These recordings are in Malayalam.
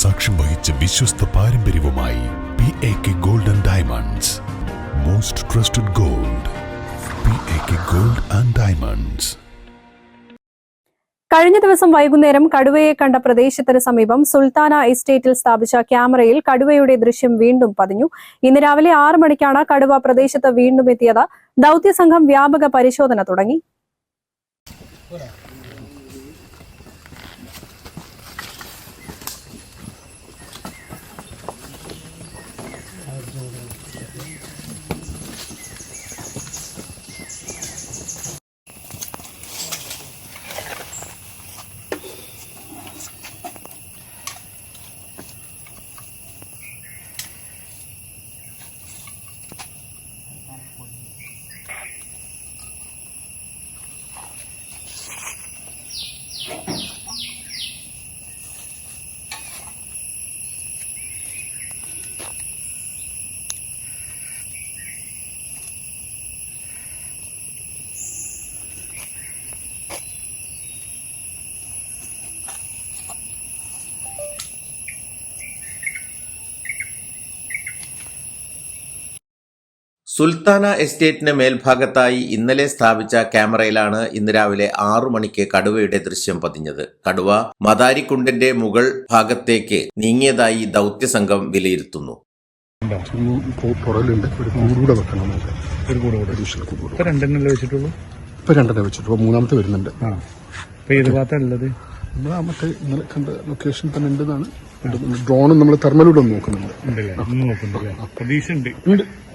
സാക്ഷ്യം വഹിച്ച വിശ്വസ്ത പാരമ്പര്യവുമായി P A K gold and diamonds most trusted gold P A K gold and diamonds കഴിഞ്ഞ ദിവസം വൈകുന്നേരം കടുവയെ കണ്ട പ്രദേശത്തിന് സമീപം സുൽത്താന എസ്റ്റേറ്റിൽ സ്ഥാപിച്ച ക്യാമറയിൽ കടുവയുടെ ദൃശ്യം വീണ്ടും പതിഞ്ഞു. ഇന്ന് രാവിലെ ആറ് മണിക്കാണ് കടുവ പ്രദേശത്ത് വീണ്ടും എത്തിയത്. ദൌത്യസംഘം വ്യാപക പരിശോധന തുടങ്ങി. സുൽത്താന എസ്റ്റേറ്റിന് മേൽഭാഗത്തായി ഇന്നലെ സ്ഥാപിച്ച ക്യാമറയിലാണ് ഇന്ന് രാവിലെ ആറു മണിക്ക് കടുവയുടെ ദൃശ്യം പതിഞ്ഞത്. കടുവ മദാരിക്കുണ്ടിന്റെ മുകൾ ഭാഗത്തേക്ക് നീങ്ങിയതായി ദൗത്യസംഘം വിലയിരുത്തുന്നു. മൂന്നാമത്തെ വരുന്നുണ്ട്. ആ. ഏത് ഭാഗത്താണ് ഉള്ളത്? നമ്മൾ ആ മറ്റേ ഇന്നലെ കണ്ട ലൊക്കേഷൻ തന്നെ ഉണ്ടെന്നാണ്. ഡ്രോണും നമ്മൾ തെർമലൂടെ നോക്കുന്നുണ്ട്.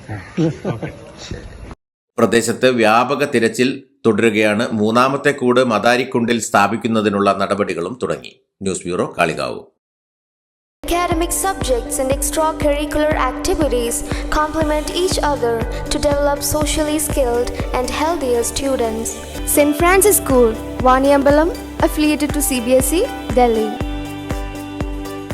പ്രദേശത്ത് വ്യാപക തിരച്ചിൽ തുടരുകയാണ് മൂന്നാമത്തെ കൂട് മദാരിക്കുണ്ടിൽ സ്ഥാപിക്കുന്നതിനുള്ള നടപടികളും തുടങ്ങി news bureau Kalikavu Academic subjects and extracurricular activities complement each other to develop socially skilled and healthier students. St. Francis School, Vaniambalam, affiliated to CBSE, Delhi.